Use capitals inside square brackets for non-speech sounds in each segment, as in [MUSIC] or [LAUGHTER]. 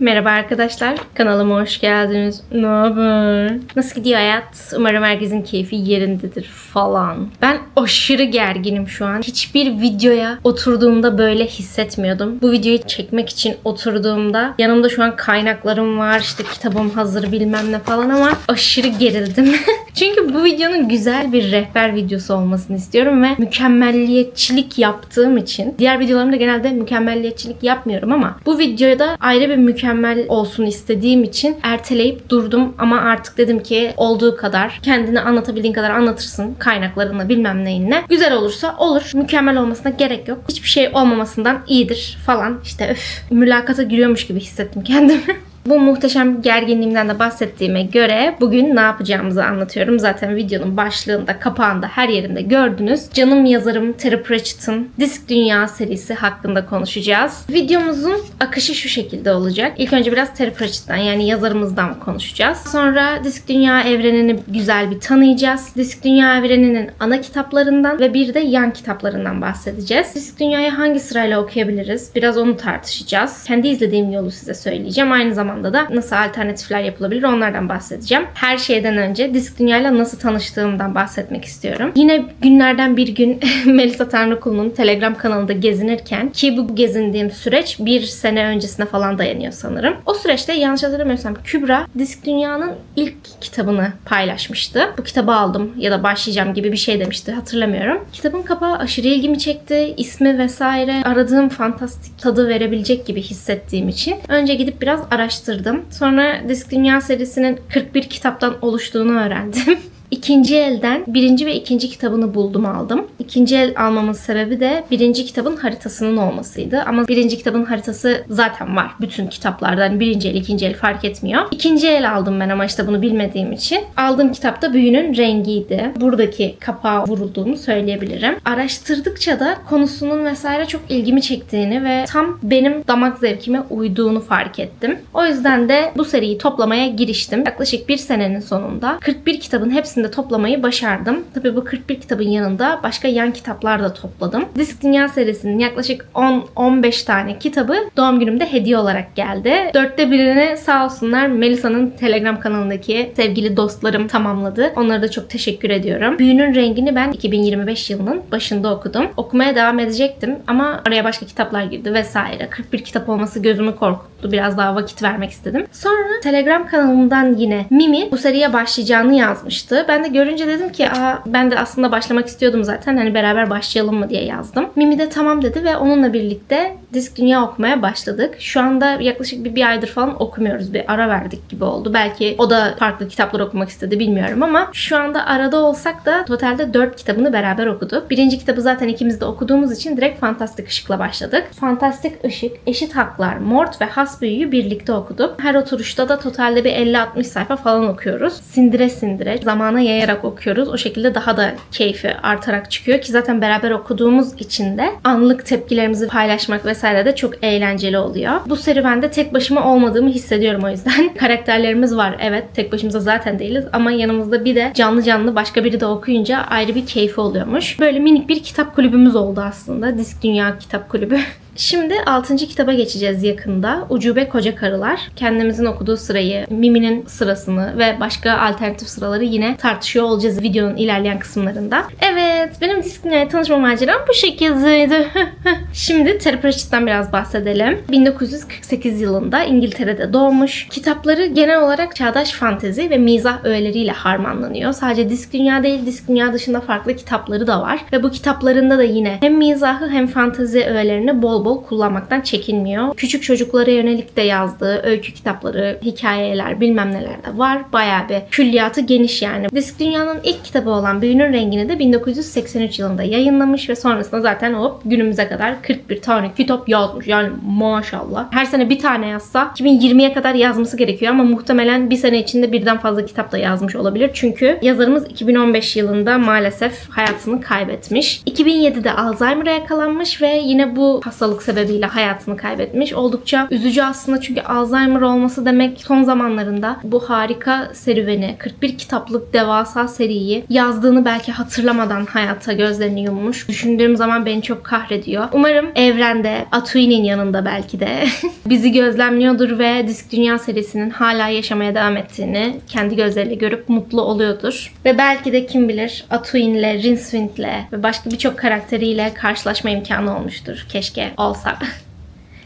Merhaba arkadaşlar, kanalıma hoş geldiniz. Ne haber? Nasıl gidiyor hayat? Umarım herkesin keyfi yerindedir falan. Ben aşırı gerginim şu an. Hiçbir videoya oturduğumda böyle hissetmiyordum. Bu videoyu çekmek için oturduğumda yanımda şu an kaynaklarım var, işte kitabım hazır bilmem ne falan ama aşırı gerildim. [LAUGHS] Çünkü bu videonun güzel bir rehber videosu olmasını istiyorum ve mükemmelliyetçilik yaptığım için diğer videolarımda genelde mükemmelliyetçilik yapmıyorum ama bu videoda ayrı bir mükemmel olsun istediğim için erteleyip durdum ama artık dedim ki olduğu kadar kendini anlatabildiğin kadar anlatırsın kaynaklarınla bilmem neyinle. Güzel olursa olur. Mükemmel olmasına gerek yok. Hiçbir şey olmamasından iyidir falan. İşte öf mülakata giriyormuş gibi hissettim kendimi. [LAUGHS] Bu muhteşem gerginliğimden de bahsettiğime göre bugün ne yapacağımızı anlatıyorum. Zaten videonun başlığında, kapağında, her yerinde gördünüz. Canım yazarım Terry Pratchett'ın Disk Dünya serisi hakkında konuşacağız. Videomuzun akışı şu şekilde olacak. İlk önce biraz Terry Pratchett'tan yani yazarımızdan konuşacağız. Sonra Disk Dünya evrenini güzel bir tanıyacağız. Disk Dünya evreninin ana kitaplarından ve bir de yan kitaplarından bahsedeceğiz. Disk Dünya'yı hangi sırayla okuyabiliriz? Biraz onu tartışacağız. Kendi izlediğim yolu size söyleyeceğim. Aynı zamanda da nasıl alternatifler yapılabilir onlardan bahsedeceğim. Her şeyden önce Disk Dünya'yla nasıl tanıştığımdan bahsetmek istiyorum. Yine günlerden bir gün [LAUGHS] Melisa Tanrıkulu'nun Telegram kanalında gezinirken ki bu gezindiğim süreç bir sene öncesine falan dayanıyor sanırım. O süreçte yanlış hatırlamıyorsam Kübra Disk Dünya'nın ilk kitabını paylaşmıştı. Bu kitabı aldım ya da başlayacağım gibi bir şey demişti hatırlamıyorum. Kitabın kapağı aşırı ilgimi çekti. İsmi vesaire aradığım fantastik tadı verebilecek gibi hissettiğim için önce gidip biraz araştırdım. Sonra Disk Dünya serisinin 41 kitaptan oluştuğunu öğrendim. [LAUGHS] İkinci elden birinci ve ikinci kitabını buldum aldım. İkinci el almamın sebebi de birinci kitabın haritasının olmasıydı. Ama birinci kitabın haritası zaten var. Bütün kitaplarda hani birinci el, ikinci el fark etmiyor. İkinci el aldım ben ama işte bunu bilmediğim için. Aldığım kitapta büyünün rengiydi. Buradaki kapağa vurulduğunu söyleyebilirim. Araştırdıkça da konusunun vesaire çok ilgimi çektiğini ve tam benim damak zevkime uyduğunu fark ettim. O yüzden de bu seriyi toplamaya giriştim. Yaklaşık bir senenin sonunda 41 kitabın hepsini de toplamayı başardım. Tabii bu 41 kitabın yanında başka yan kitaplar da topladım. Disk Dünya serisinin yaklaşık 10-15 tane kitabı doğum günümde hediye olarak geldi. Dörtte birini sağ olsunlar Melisa'nın Telegram kanalındaki sevgili dostlarım tamamladı. Onlara da çok teşekkür ediyorum. Büyünün rengini ben 2025 yılının başında okudum. Okumaya devam edecektim ama araya başka kitaplar girdi vesaire. 41 kitap olması gözümü korkuttu. Biraz daha vakit vermek istedim. Sonra Telegram kanalımdan yine Mimi bu seriye başlayacağını yazmıştı. Ben de görünce dedim ki Aa, ben de aslında başlamak istiyordum zaten. Hani beraber başlayalım mı diye yazdım. Mimi de tamam dedi ve onunla birlikte Disk Dünya okumaya başladık. Şu anda yaklaşık bir, bir aydır falan okumuyoruz. Bir ara verdik gibi oldu. Belki o da farklı kitaplar okumak istedi bilmiyorum ama şu anda arada olsak da totalde 4 kitabını beraber okuduk. Birinci kitabı zaten ikimiz de okuduğumuz için direkt Fantastik Işık'la başladık. Fantastik Işık, Eşit Haklar, Mort ve Has Büyü'yü birlikte okuduk. Her oturuşta da totalde bir 50-60 sayfa falan okuyoruz. Sindire sindire, zamana yayarak okuyoruz. O şekilde daha da keyfi artarak çıkıyor ki zaten beraber okuduğumuz için de anlık tepkilerimizi paylaşmak vesaire de çok eğlenceli oluyor. Bu serüvende tek başıma olmadığımı hissediyorum o yüzden. [LAUGHS] Karakterlerimiz var evet tek başımıza zaten değiliz ama yanımızda bir de canlı canlı başka biri de okuyunca ayrı bir keyfi oluyormuş. Böyle minik bir kitap kulübümüz oldu aslında. Disk Dünya Kitap Kulübü. [LAUGHS] Şimdi 6. kitaba geçeceğiz yakında. Ucube Koca Karılar. Kendimizin okuduğu sırayı, Mimi'nin sırasını ve başka alternatif sıraları yine tartışıyor olacağız videonun ilerleyen kısımlarında. Evet, benim dünyaya tanışma maceram bu şekildeydi. [LAUGHS] Şimdi Terry Pratchett'tan biraz bahsedelim. 1948 yılında İngiltere'de doğmuş. Kitapları genel olarak çağdaş fantezi ve mizah öğeleriyle harmanlanıyor. Sadece disk dünya değil, disk dünya dışında farklı kitapları da var. Ve bu kitaplarında da yine hem mizahı hem fantezi öğelerini bol bol kullanmaktan çekinmiyor. Küçük çocuklara yönelik de yazdığı öykü kitapları, hikayeler bilmem neler de var. Bayağı bir külliyatı geniş yani. Disk Dünya'nın ilk kitabı olan Büyünün Rengini de 1983 yılında yayınlamış ve sonrasında zaten o günümüze kadar 41 tane kitap yazmış. Yani maşallah. Her sene bir tane yazsa 2020'ye kadar yazması gerekiyor ama muhtemelen bir sene içinde birden fazla kitap da yazmış olabilir. Çünkü yazarımız 2015 yılında maalesef hayatını kaybetmiş. 2007'de Alzheimer'a yakalanmış ve yine bu hastalık hastalık sebebiyle hayatını kaybetmiş. Oldukça üzücü aslında çünkü Alzheimer olması demek son zamanlarında bu harika serüveni 41 kitaplık devasa seriyi yazdığını belki hatırlamadan hayata gözlerini yummuş. Düşündüğüm zaman beni çok kahrediyor. Umarım evrende Atui'nin yanında belki de [LAUGHS] bizi gözlemliyordur ve Disk Dünya serisinin hala yaşamaya devam ettiğini kendi gözleriyle görüp mutlu oluyordur. Ve belki de kim bilir Atuin'le, Rinswind'le ve başka birçok karakteriyle karşılaşma imkanı olmuştur. Keşke olsa.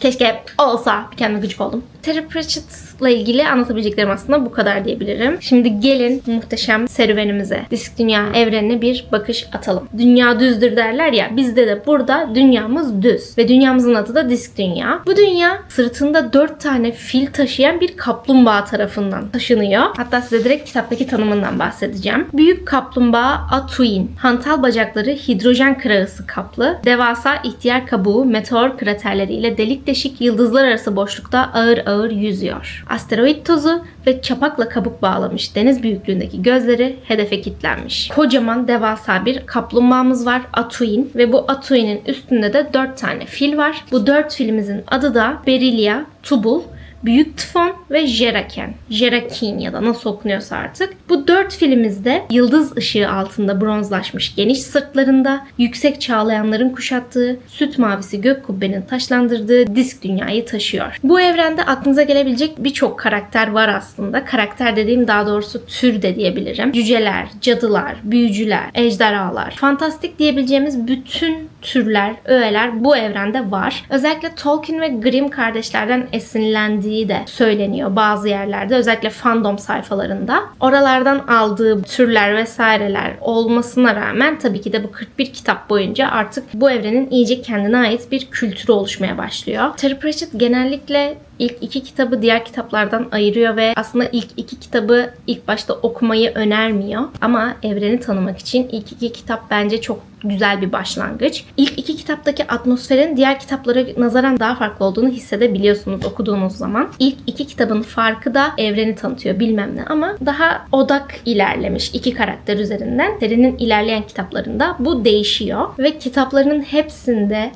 Keşke olsa. Bir kendime gıcık oldum. Terry Pratchett'la ilgili anlatabileceklerim aslında bu kadar diyebilirim. Şimdi gelin muhteşem serüvenimize, disk dünya evrenine bir bakış atalım. Dünya düzdür derler ya, bizde de burada dünyamız düz. Ve dünyamızın adı da disk dünya. Bu dünya sırtında dört tane fil taşıyan bir kaplumbağa tarafından taşınıyor. Hatta size direkt kitaptaki tanımından bahsedeceğim. Büyük kaplumbağa Atuin. Hantal bacakları hidrojen kırağısı kaplı. Devasa ihtiyar kabuğu meteor kraterleriyle delik deşik yıldızlar arası boşlukta ağır ağır yüzüyor. Asteroid tozu ve çapakla kabuk bağlamış deniz büyüklüğündeki gözleri hedefe kilitlenmiş. Kocaman devasa bir kaplumbağamız var Atuin ve bu Atuin'in üstünde de 4 tane fil var. Bu 4 filimizin adı da Berilya, Tubul, Büyük Tifon ve Jeraken. Jerakin ya da nasıl okunuyorsa artık. Bu dört filimizde yıldız ışığı altında bronzlaşmış geniş sırtlarında yüksek çağlayanların kuşattığı süt mavisi gök kubbenin taşlandırdığı disk dünyayı taşıyor. Bu evrende aklınıza gelebilecek birçok karakter var aslında. Karakter dediğim daha doğrusu tür de diyebilirim. Cüceler, cadılar, büyücüler, ejderhalar. Fantastik diyebileceğimiz bütün türler, öğeler bu evrende var. Özellikle Tolkien ve Grimm kardeşlerden esinlendiği de söyleniyor bazı yerlerde. Özellikle fandom sayfalarında. Oralardan aldığı türler vesaireler olmasına rağmen tabii ki de bu 41 kitap boyunca artık bu evrenin iyice kendine ait bir kültürü oluşmaya başlıyor. Terry Pratchett genellikle ilk iki kitabı diğer kitaplardan ayırıyor ve aslında ilk iki kitabı ilk başta okumayı önermiyor. Ama evreni tanımak için ilk iki kitap bence çok güzel bir başlangıç. İlk iki kitaptaki atmosferin diğer kitaplara nazaran daha farklı olduğunu hissedebiliyorsunuz okuduğunuz zaman. İlk iki kitabın farkı da evreni tanıtıyor bilmem ne ama daha odak ilerlemiş iki karakter üzerinden. Serinin ilerleyen kitaplarında bu değişiyor ve kitaplarının hepsinde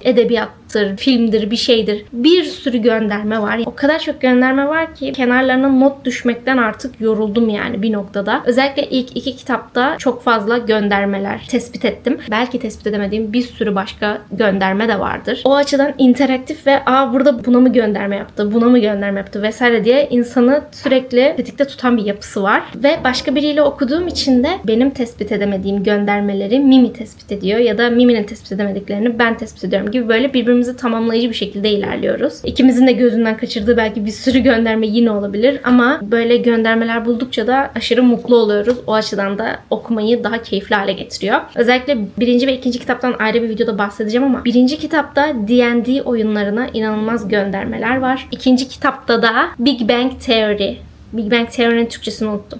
edebiyattır, filmdir, bir şeydir bir sürü gönderme var. O kadar çok gönderme var ki kenarlarına not düşmekten artık yoruldum yani bir noktada. Özellikle ilk iki kitapta çok fazla göndermeler tespit ettim. Belki tespit edemediğim bir sürü başka gönderme de vardır. O açıdan interaktif ve aa burada buna mı gönderme yaptı, buna mı gönderme yaptı vesaire diye insanı sürekli tetikte tutan bir yapısı var. Ve başka biriyle okuduğum için de benim tespit edemediğim göndermeleri Mimi tespit ediyor ya da Mimi'nin tespit edemediklerini ben tespit ediyorum gibi böyle birbirimizi tamamlayıcı bir şekilde ilerliyoruz. İkimizin de gözünden kaçırdığı belki bir sürü gönderme yine olabilir ama böyle göndermeler buldukça da aşırı mutlu oluyoruz. O açıdan da okumayı daha keyifli hale getiriyor. Özellikle birinci ve ikinci kitaptan ayrı bir videoda bahsedeceğim ama birinci kitapta D&D oyunlarına inanılmaz göndermeler var. İkinci kitapta da Big Bang Theory. Big Bang Theory'nin Türkçesini unuttum.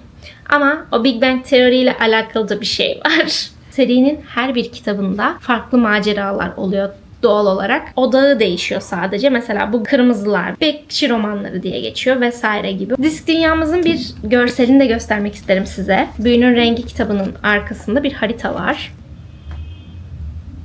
Ama o Big Bang Theory ile alakalı da bir şey var. [LAUGHS] Serinin her bir kitabında farklı maceralar oluyor doğal olarak. Odağı değişiyor sadece. Mesela bu kırmızılar bekçi romanları diye geçiyor vesaire gibi. Disk dünyamızın bir görselini de göstermek isterim size. Büyünün Rengi kitabının arkasında bir harita var.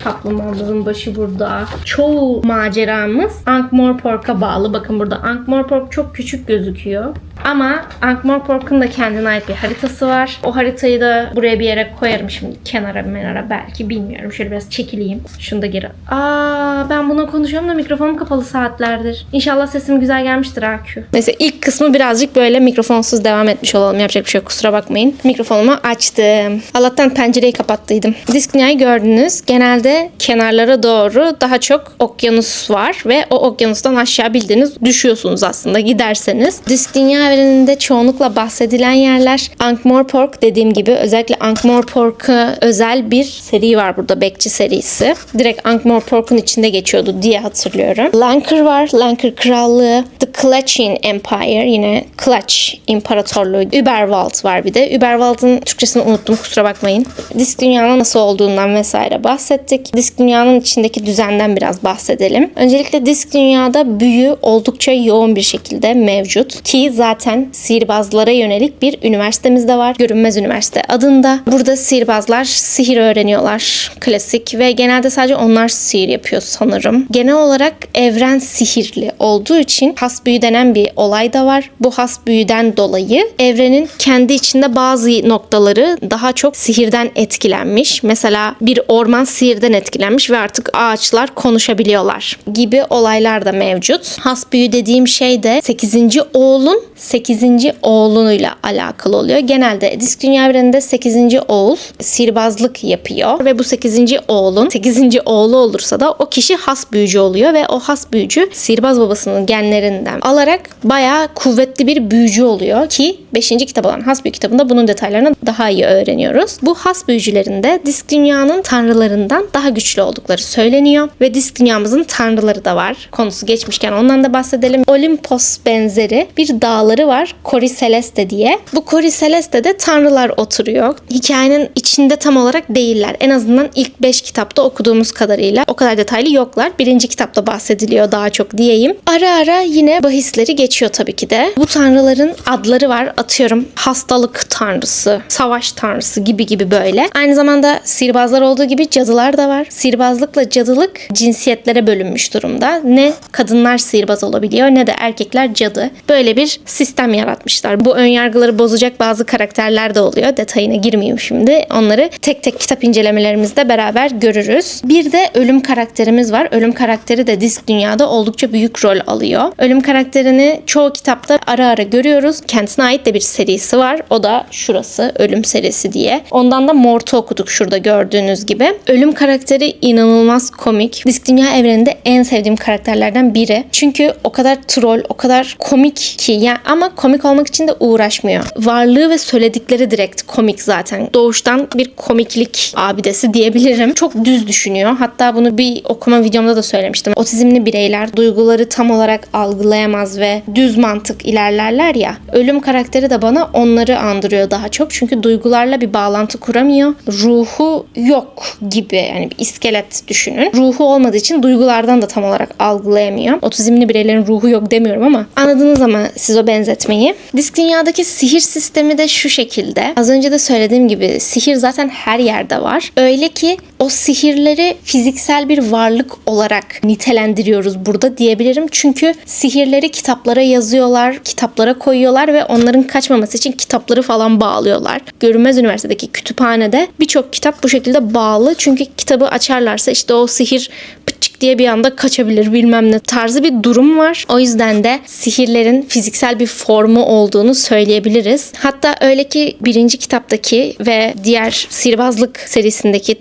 Kaplumbağaların başı burada. Çoğu maceramız Ankh-Morpork'a bağlı. Bakın burada Ankh-Morpork çok küçük gözüküyor. Ama Ankh-Morpork'un da kendine ait bir haritası var. O haritayı da buraya bir yere koyarım şimdi kenara menara belki bilmiyorum. Şöyle biraz çekileyim. Şunu da geri. Aa ben buna konuşuyorum da mikrofonum kapalı saatlerdir. İnşallah sesim güzel gelmiştir AQ. Neyse ilk kısmı birazcık böyle mikrofonsuz devam etmiş olalım. Yapacak bir şey yok kusura bakmayın. Mikrofonumu açtım. Allah'tan pencereyi kapattıydım. Disk dünyayı gördünüz. Genelde kenarlara doğru daha çok okyanus var ve o okyanustan aşağı bildiğiniz düşüyorsunuz aslında giderseniz. Disk dünya evreninde çoğunlukla bahsedilen yerler Ankh-Morpork dediğim gibi özellikle Ankh-Morpork'a özel bir seri var burada Bekçi serisi. Direkt Ankh-Morpork'un içinde geçiyordu diye hatırlıyorum. Lancre var. Lancre Krallığı. The Clutching Empire yine Clutch İmparatorluğu. Überwald var bir de. Überwald'ın Türkçesini unuttum kusura bakmayın. Disk dünyanın nasıl olduğundan vesaire bahsettik. Disk dünyanın içindeki düzenden biraz bahsedelim. Öncelikle disk dünyada büyü oldukça yoğun bir şekilde mevcut. Ki zaten zaten sihirbazlara yönelik bir üniversitemiz de var. Görünmez Üniversite adında. Burada sihirbazlar sihir öğreniyorlar. Klasik ve genelde sadece onlar sihir yapıyor sanırım. Genel olarak evren sihirli olduğu için has büyü denen bir olay da var. Bu has büyüden dolayı evrenin kendi içinde bazı noktaları daha çok sihirden etkilenmiş. Mesela bir orman sihirden etkilenmiş ve artık ağaçlar konuşabiliyorlar gibi olaylar da mevcut. Has büyü dediğim şey de 8. oğlun 8. oğlunuyla alakalı oluyor. Genelde disk dünya evreninde 8. oğul sihirbazlık yapıyor ve bu 8. oğlun 8. oğlu olursa da o kişi has büyücü oluyor ve o has büyücü sihirbaz babasının genlerinden alarak bayağı kuvvetli bir büyücü oluyor ki 5. kitap olan has büyü kitabında bunun detaylarını daha iyi öğreniyoruz. Bu has büyücülerin disk dünyanın tanrılarından daha güçlü oldukları söyleniyor ve disk dünyamızın tanrıları da var. Konusu geçmişken ondan da bahsedelim. Olimpos benzeri bir dağları var. Kori Celeste diye. Bu Kori Celeste'de tanrılar oturuyor. Hikayenin içinde tam olarak değiller. En azından ilk 5 kitapta okuduğumuz kadarıyla o kadar detaylı yoklar. Birinci kitapta bahsediliyor daha çok diyeyim. Ara ara yine bahisleri geçiyor tabii ki de. Bu tanrıların adları var. Atıyorum hastalık tanrısı, savaş tanrısı gibi gibi böyle. Aynı zamanda sihirbazlar olduğu gibi cadılar da var. Sihirbazlıkla cadılık cinsiyetlere bölünmüş durumda. Ne kadınlar sihirbaz olabiliyor ne de erkekler cadı. Böyle bir sistem yaratmışlar. Bu ön yargıları bozacak bazı karakterler de oluyor. Detayına girmeyeyim şimdi. Onları tek tek kitap incelemelerimizde beraber görürüz. Bir de ölüm karakterimiz var. Ölüm karakteri de disk dünyada oldukça büyük rol alıyor. Ölüm karakterini çoğu kitapta ara ara görüyoruz. Kendisine ait de bir serisi var. O da şurası Ölüm serisi diye. Ondan da Mort'u okuduk şurada gördüğünüz gibi. Ölüm karakteri inanılmaz komik. Disk dünya evreninde en sevdiğim karakterlerden biri. Çünkü o kadar troll, o kadar komik ki yani ama komik olmak için de uğraşmıyor. Varlığı ve söyledikleri direkt komik zaten. Doğuştan bir komiklik abidesi diyebilirim. Çok düz düşünüyor. Hatta bunu bir okuma videomda da söylemiştim. Otizmli bireyler duyguları tam olarak algılayamaz ve düz mantık ilerlerler ya. Ölüm karakteri de bana onları andırıyor daha çok. Çünkü duygularla bir bağlantı kuramıyor. Ruhu yok gibi yani bir iskelet düşünün. Ruhu olmadığı için duygulardan da tam olarak algılayamıyor. Otizmli bireylerin ruhu yok demiyorum ama anladınız ama siz o benzetmeyi. Disk dünyadaki sihir sistemi de şu şekilde. Az önce de söylediğim gibi sihir zaten her yerde var. Öyle ki o sihirleri fiziksel bir varlık olarak nitelendiriyoruz burada diyebilirim. Çünkü sihirleri kitaplara yazıyorlar, kitaplara koyuyorlar ve onların kaçmaması için kitapları falan bağlıyorlar. Görünmez Üniversitedeki kütüphanede birçok kitap bu şekilde bağlı. Çünkü kitabı açarlarsa işte o sihir pıçık diye bir anda kaçabilir bilmem ne tarzı bir durum var. O yüzden de sihirlerin fiziksel bir formu olduğunu söyleyebiliriz. Hatta öyle ki birinci kitaptaki ve diğer sihirbazlık serisindeki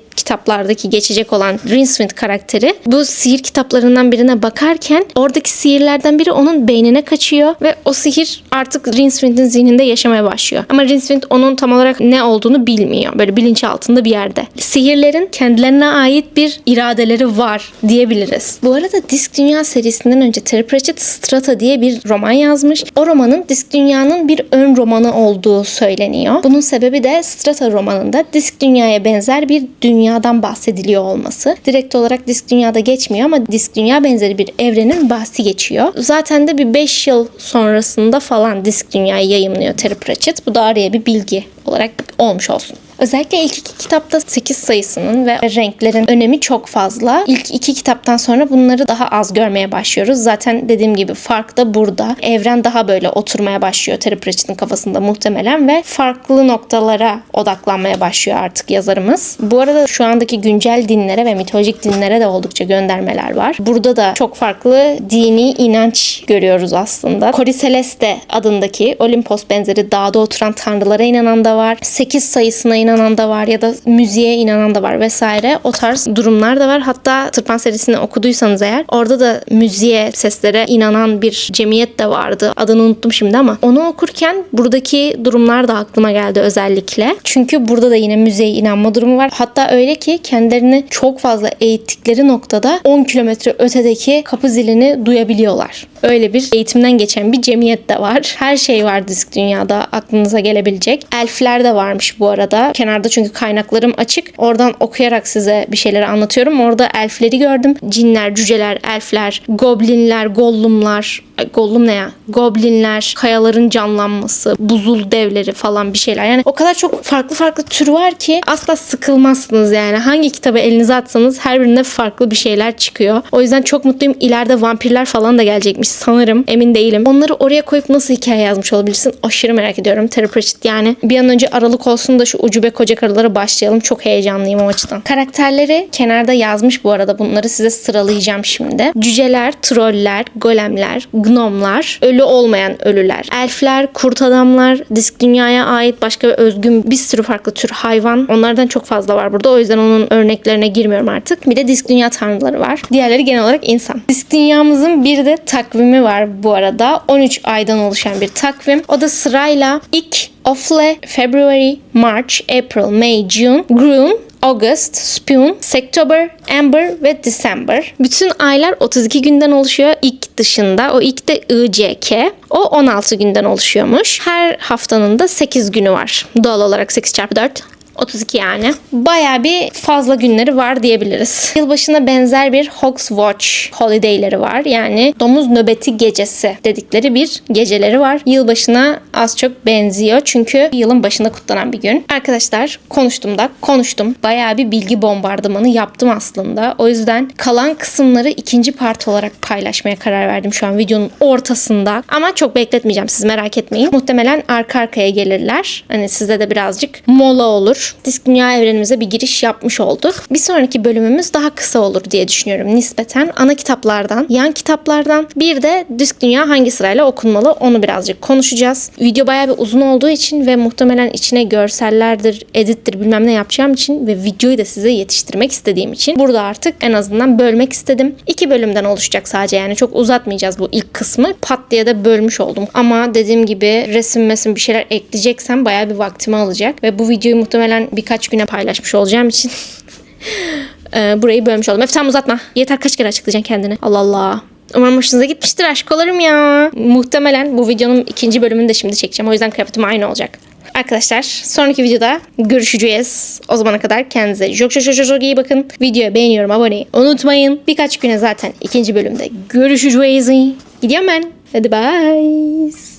kitaplardaki geçecek olan Rincewind karakteri bu sihir kitaplarından birine bakarken oradaki sihirlerden biri onun beynine kaçıyor ve o sihir artık Rincewind'in zihninde yaşamaya başlıyor. Ama Rincewind onun tam olarak ne olduğunu bilmiyor. Böyle bilinç altında bir yerde. Sihirlerin kendilerine ait bir iradeleri var diyebiliriz. Bu arada Disk Dünya serisinden önce Terry Pratchett Strata diye bir roman yazmış. O romanın Disk Dünya'nın bir ön romanı olduğu söyleniyor. Bunun sebebi de Strata romanında Disk Dünya'ya benzer bir dünyadan bahsediliyor olması. Direkt olarak Disk Dünya'da geçmiyor ama Disk Dünya benzeri bir evrenin bahsi geçiyor. Zaten de bir 5 yıl sonrasında falan Disk Dünya'yı yayımlıyor Terry Pratchett. Bu da araya bir bilgi olarak olmuş olsun. Özellikle ilk iki kitapta 8 sayısının ve renklerin önemi çok fazla. İlk iki kitaptan sonra bunları daha az görmeye başlıyoruz. Zaten dediğim gibi fark da burada. Evren daha böyle oturmaya başlıyor Terry Pratchett'in kafasında muhtemelen ve farklı noktalara odaklanmaya başlıyor artık yazarımız. Bu arada şu andaki güncel dinlere ve mitolojik dinlere de oldukça göndermeler var. Burada da çok farklı dini inanç görüyoruz aslında. Kori Celeste adındaki Olimpos benzeri dağda oturan tanrılara inanan da var. 8 sayısına inanan da var ya da müziğe inanan da var vesaire. O tarz durumlar da var. Hatta Tırpan serisini okuduysanız eğer orada da müziğe, seslere inanan bir cemiyet de vardı. Adını unuttum şimdi ama onu okurken buradaki durumlar da aklıma geldi özellikle. Çünkü burada da yine müziğe inanma durumu var. Hatta öyle ki kendilerini çok fazla eğittikleri noktada 10 kilometre ötedeki kapı zilini duyabiliyorlar. Öyle bir eğitimden geçen bir cemiyet de var. Her şey var disk dünyada aklınıza gelebilecek. Elfler de varmış bu arada. Kenarda çünkü kaynaklarım açık. Oradan okuyarak size bir şeyleri anlatıyorum. Orada elfleri gördüm. Cinler, cüceler, elfler, goblinler, gollumlar, Gollum ne ya? Goblinler, kayaların canlanması, buzul devleri falan bir şeyler. Yani o kadar çok farklı farklı tür var ki asla sıkılmazsınız yani. Hangi kitabı elinize atsanız her birinde farklı bir şeyler çıkıyor. O yüzden çok mutluyum. İleride vampirler falan da gelecekmiş sanırım. Emin değilim. Onları oraya koyup nasıl hikaye yazmış olabilirsin? Aşırı merak ediyorum. Terry Pratchett yani. Bir an önce aralık olsun da şu ucube koca karılara başlayalım. Çok heyecanlıyım o açıdan. Karakterleri kenarda yazmış bu arada. Bunları size sıralayacağım şimdi. Cüceler, troller, golemler, gnomlar, ölü olmayan ölüler, elfler, kurt adamlar, disk dünyaya ait başka özgün bir sürü farklı tür hayvan. Onlardan çok fazla var burada. O yüzden onun örneklerine girmiyorum artık. Bir de disk dünya tanrıları var. Diğerleri genel olarak insan. Disk dünyamızın bir de takvimi var bu arada. 13 aydan oluşan bir takvim. O da sırayla ilk Ofle, February, March, April, May, June, Groom, August, Spoon, October, Amber ve December. Bütün aylar 32 günden oluşuyor ilk dışında. O ilk de ICK. O 16 günden oluşuyormuş. Her haftanın da 8 günü var. Doğal olarak 8 çarpı 4. 32 yani. Baya bir fazla günleri var diyebiliriz. Yılbaşına benzer bir Hawks Watch holidayleri var. Yani domuz nöbeti gecesi dedikleri bir geceleri var. Yılbaşına az çok benziyor. Çünkü yılın başında kutlanan bir gün. Arkadaşlar konuştum da konuştum. Baya bir bilgi bombardımanı yaptım aslında. O yüzden kalan kısımları ikinci part olarak paylaşmaya karar verdim şu an videonun ortasında. Ama çok bekletmeyeceğim siz merak etmeyin. Muhtemelen arka arkaya gelirler. Hani sizde de birazcık mola olur. Disk Dünya evrenimize bir giriş yapmış olduk. Bir sonraki bölümümüz daha kısa olur diye düşünüyorum nispeten. Ana kitaplardan, yan kitaplardan bir de Disk Dünya hangi sırayla okunmalı onu birazcık konuşacağız. Video bayağı bir uzun olduğu için ve muhtemelen içine görsellerdir, edittir bilmem ne yapacağım için ve videoyu da size yetiştirmek istediğim için burada artık en azından bölmek istedim. İki bölümden oluşacak sadece yani çok uzatmayacağız bu ilk kısmı. Pat diye de bölmüş oldum. Ama dediğim gibi resim mesim bir şeyler ekleyeceksem bayağı bir vaktimi alacak ve bu videoyu muhtemelen birkaç güne paylaşmış olacağım için [LAUGHS] e, burayı bölmüş oldum. Efe tamam uzatma. Yeter kaç kere açıklayacaksın kendini. Allah Allah. Umarım hoşunuza gitmiştir aşkolarım ya. Muhtemelen bu videonun ikinci bölümünü de şimdi çekeceğim. O yüzden kıyafetim aynı olacak. Arkadaşlar sonraki videoda görüşeceğiz. O zamana kadar kendinize çok çok çok çok iyi bakın. Videoya beğeniyorum aboneyi unutmayın. Birkaç güne zaten ikinci bölümde görüşeceğiz. Gidiyorum ben. Hadi bye.